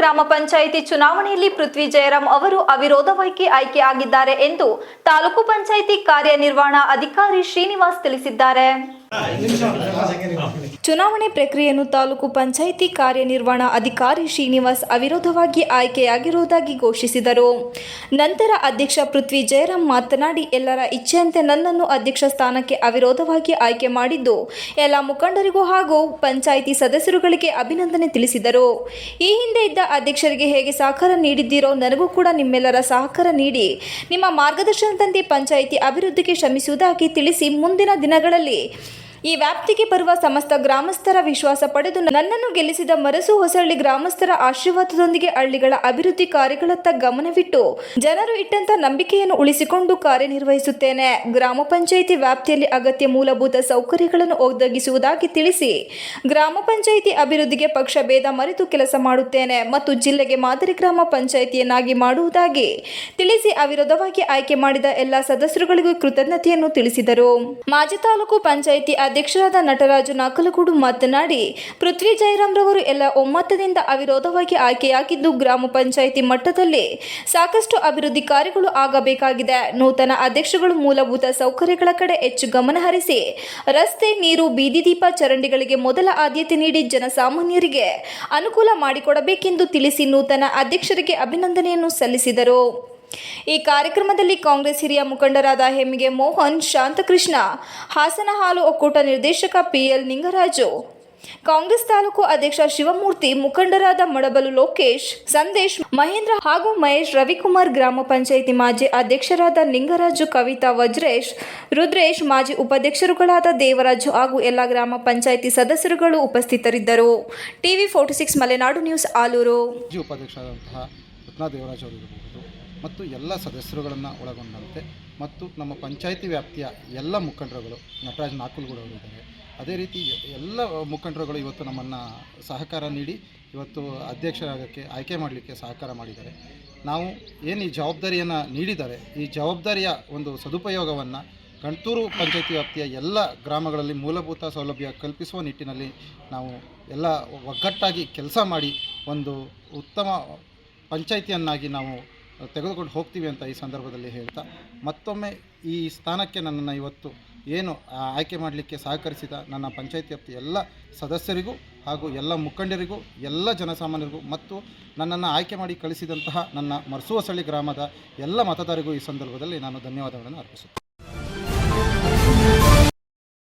ಗ್ರಾಮ ಪಂಚಾಯಿತಿ ಚುನಾವಣೆಯಲ್ಲಿ ಪೃಥ್ವಿ ಜಯರಾಮ್ ಅವರು ಅವಿರೋಧವಾಗಿ ಆಯ್ಕೆ ಆಗಿದ್ದಾರೆ ಎಂದು ತಾಲೂಕು ಪಂಚಾಯಿತಿ ಕಾರ್ಯನಿರ್ವಹಣಾ ಅಧಿಕಾರಿ ಶ್ರೀನಿವಾಸ್ ತಿಳಿಸಿದ್ದಾರೆ. ಚುನಾವಣೆ ಪ್ರಕ್ರಿಯೆಯನ್ನು ತಾಲೂಕು ಪಂಚಾಯಿತಿ ಕಾರ್ಯನಿರ್ವಹಣಾ ಅಧಿಕಾರಿ ಶ್ರೀನಿವಾಸ್ ಅವಿರೋಧವಾಗಿ ಆಯ್ಕೆಯಾಗಿರುವುದಾಗಿ ಘೋಷಿಸಿದರು. ನಂತರ ಅಧ್ಯಕ್ಷ ಪೃಥ್ವಿ ಜಯರಾಮ್ ಮಾತನಾಡಿ, ಎಲ್ಲರ ಇಚ್ಛೆಯಂತೆ ನನ್ನನ್ನು ಅಧ್ಯಕ್ಷ ಸ್ಥಾನಕ್ಕೆ ಅವಿರೋಧವಾಗಿ ಆಯ್ಕೆ ಮಾಡಿದ್ದು, ಎಲ್ಲ ಮುಖಂಡರಿಗೂ ಹಾಗೂ ಪಂಚಾಯಿತಿ ಸದಸ್ಯರುಗಳಿಗೆ ಅಭಿನಂದನೆ ತಿಳಿಸಿದರು. ಈ ಹಿಂದೆ ಇದ್ದ ಅಧ್ಯಕ್ಷರಿಗೆ ಹೇಗೆ ಸಹಕಾರ ನೀಡಿದ್ದೀರೋ ನನಗೂ ಕೂಡ ನಿಮ್ಮೆಲ್ಲರ ಸಹಕಾರ ನೀಡಿ, ನಿಮ್ಮ ಮಾರ್ಗದರ್ಶನದಂತೆ ಪಂಚಾಯಿತಿ ಅಭಿವೃದ್ಧಿಗೆ ಶ್ರಮಿಸುವುದಾಗಿ ತಿಳಿಸಿ ಮುಂದಿನ ದಿನಗಳಲ್ಲಿ ಈ ವ್ಯಾಪ್ತಿಗೆ ಬರುವ ಸಮಸ್ತ ಗ್ರಾಮಸ್ಥರ ವಿಶ್ವಾಸ ಪಡೆದು ನನ್ನನ್ನು ಗೆಲ್ಲಿಸಿದ ಮರಸು ಹೊಸಳ್ಳಿ ಗ್ರಾಮಸ್ಥರ ಆಶೀರ್ವಾದದೊಂದಿಗೆ ಹಳ್ಳಿಗಳ ಅಭಿವೃದ್ಧಿ ಕಾರ್ಯಗಳತ್ತ ಗಮನವಿಟ್ಟು ಜನರು ಇಟ್ಟಂತ ನಂಬಿಕೆಯನ್ನು ಉಳಿಸಿಕೊಂಡು ಕಾರ್ಯನಿರ್ವಹಿಸುತ್ತೇನೆ. ಗ್ರಾಮ ಪಂಚಾಯಿತಿ ವ್ಯಾಪ್ತಿಯಲ್ಲಿ ಅಗತ್ಯ ಮೂಲಭೂತ ಸೌಕರ್ಯಗಳನ್ನು ಒದಗಿಸುವುದಾಗಿ ತಿಳಿಸಿ ಗ್ರಾಮ ಪಂಚಾಯಿತಿ ಅಭಿವೃದ್ಧಿಗೆ ಪಕ್ಷ ಭೇದ ಮರೆತು ಕೆಲಸ ಮಾಡುತ್ತೇನೆ ಮತ್ತು ಜಿಲ್ಲೆಗೆ ಮಾದರಿ ಗ್ರಾಮ ಪಂಚಾಯಿತಿಯನ್ನಾಗಿ ಮಾಡುವುದಾಗಿ ತಿಳಿಸಿ ಅವಿರೋಧವಾಗಿ ಆಯ್ಕೆ ಮಾಡಿದ ಎಲ್ಲ ಸದಸ್ಯರುಗಳಿಗೂ ಕೃತಜ್ಞತೆಯನ್ನು ತಿಳಿಸಿದರು. ಮಾಜಿ ತಾಲೂಕು ಪಂಚಾಯಿತಿ ಅಧ್ಯಕ್ಷರಾದ ನಟರಾಜು ನಾಕಲಗೂಡು ಮಾತನಾಡಿ, ಪೃಥ್ವಿ ಜಯರಾಮ್ರವರು ಎಲ್ಲ ಒಮ್ಮತದಿಂದ ಅವಿರೋಧವಾಗಿ ಆಯ್ಕೆಯಾಗಿದ್ದು ಗ್ರಾಮ ಪಂಚಾಯಿತಿ ಮಟ್ಟದಲ್ಲಿ ಸಾಕಷ್ಟು ಅಭಿವೃದ್ಧಿ ಕಾರ್ಯಗಳು ಆಗಬೇಕಾಗಿದೆ. ನೂತನ ಅಧ್ಯಕ್ಷಗಳು ಮೂಲಭೂತ ಸೌಕರ್ಯಗಳ ಕಡೆ ಹೆಚ್ಚು ಗಮನ ಹರಿಸಿ, ರಸ್ತೆ, ನೀರು, ಬೀದಿ ದೀಪ ಚರಂಡಿಗಳಿಗೆ ಮೊದಲ ಆದ್ಯತೆ ನೀಡಿ ಜನಸಾಮಾನ್ಯರಿಗೆ ಅನುಕೂಲ ಮಾಡಿಕೊಡಬೇಕೆಂದು ತಿಳಿಸಿ ನೂತನ ಅಧ್ಯಕ್ಷರಿಗೆ ಅಭಿನಂದನೆಯನ್ನು ಸಲ್ಲಿಸಿದರು. ಈ ಕಾರ್ಯಕ್ರಮದಲ್ಲಿ ಕಾಂಗ್ರೆಸ್ ಹಿರಿಯ ಮುಖಂಡರಾದ ಹೆಮ್ಮಿಗೆ ಮೋಹನ್, ಶಾಂತಕೃಷ್ಣ ಹಾಸನ ಹಾಲು ಒಕ್ಕೂಟ ನಿರ್ದೇಶಕ ಪಿಎಲ್ ನಿಂಗರಾಜು, ಕಾಂಗ್ರೆಸ್ ತಾಲೂಕು ಅಧ್ಯಕ್ಷ ಶಿವಮೂರ್ತಿ, ಮುಖಂಡರಾದ ಮಡಬಲು ಲೋಕೇಶ್, ಸಂದೇಶ್ ಮಹೇಂದ್ರ ಹಾಗೂ ಮಹೇಶ್ ರವಿಕುಮಾರ್ ಗ್ರಾಮ ಪಂಚಾಯಿತಿ ಮಾಜಿ ಅಧ್ಯಕ್ಷರಾದ ನಿಂಗರಾಜು, ಕವಿತಾ ವಜ್ರೇಶ್, ರುದ್ರೇಶ್ ಮಾಜಿ ಉಪಾಧ್ಯಕ್ಷರುಗಳಾದ ದೇವರಾಜು ಹಾಗೂ ಎಲ್ಲ ಗ್ರಾಮ ಪಂಚಾಯಿತಿ ಸದಸ್ಯರುಗಳು ಉಪಸ್ಥಿತರಿದ್ದರು. TV forty six Malenadu news Alur. ಮತ್ತು ಎಲ್ಲ ಸದಸ್ಯರುಗಳನ್ನು ಒಳಗೊಂಡಂತೆ ಮತ್ತು ನಮ್ಮ ಪಂಚಾಯಿತಿ ವ್ಯಾಪ್ತಿಯ ಎಲ್ಲ ಮುಖಂಡರುಗಳು, ನಟರಾಜ್ ನಾಕುಲ್ಗೂಡವರು ಇದ್ದಾರೆ. ಅದೇ ರೀತಿ ಎಲ್ಲ ಮುಖಂಡರುಗಳು ಇವತ್ತು ನಮ್ಮನ್ನು ಸಹಕಾರ ನೀಡಿ, ಇವತ್ತು ಅಧ್ಯಕ್ಷರಾಗೋಕ್ಕೆ ಆಯ್ಕೆ ಮಾಡಲಿಕ್ಕೆ ಸಹಕಾರ ಮಾಡಿದ್ದಾರೆ. ನಾವು ಏನು ಈ ಜವಾಬ್ದಾರಿಯನ್ನು ನೀಡಿದ್ದಾರೆ ಈ ಜವಾಬ್ದಾರಿಯ ಒಂದು ಸದುಪಯೋಗವನ್ನು ಕಣ್ತೂರು ಪಂಚಾಯಿತಿ ವ್ಯಾಪ್ತಿಯ ಎಲ್ಲ ಗ್ರಾಮಗಳಲ್ಲಿ ಮೂಲಭೂತ ಸೌಲಭ್ಯ ಕಲ್ಪಿಸುವ ನಿಟ್ಟಿನಲ್ಲಿ ನಾವು ಎಲ್ಲ ಒಗ್ಗಟ್ಟಾಗಿ ಕೆಲಸ ಮಾಡಿ ಒಂದು ಉತ್ತಮ ಪಂಚಾಯಿತಿಯನ್ನಾಗಿ ನಾವು ತೆಗೆದುಕೊಂಡು ಹೋಗ್ತೀವಿ ಅಂತ ಈ ಸಂದರ್ಭದಲ್ಲಿ ಹೇಳ್ತಾ, ಮತ್ತೊಮ್ಮೆ ಈ ಸ್ಥಾನಕ್ಕೆ ನನ್ನನ್ನು ಇವತ್ತು ಏನು ಆಯ್ಕೆ ಮಾಡಲಿಕ್ಕೆ ಸಹಕರಿಸಿದ ನನ್ನ ಪಂಚಾಯಿತಿ ವ್ಯಾಪ್ತಿ ಎಲ್ಲ ಸದಸ್ಯರಿಗೂ ಹಾಗೂ ಎಲ್ಲ ಮುಖಂಡರಿಗೂ, ಎಲ್ಲ ಜನಸಾಮಾನ್ಯರಿಗೂ ಮತ್ತು ನನ್ನನ್ನು ಆಯ್ಕೆ ಮಾಡಿ ಕಳಿಸಿದಂತಹ ನನ್ನ ಮರ್ಸುವಸಳ್ಳಿ ಗ್ರಾಮದ ಎಲ್ಲ ಮತದಾರರಿಗೂ ಈ ಸಂದರ್ಭದಲ್ಲಿ ನಾನು ಧನ್ಯವಾದಗಳನ್ನು ಅರ್ಪಿಸುತ್ತೇನೆ.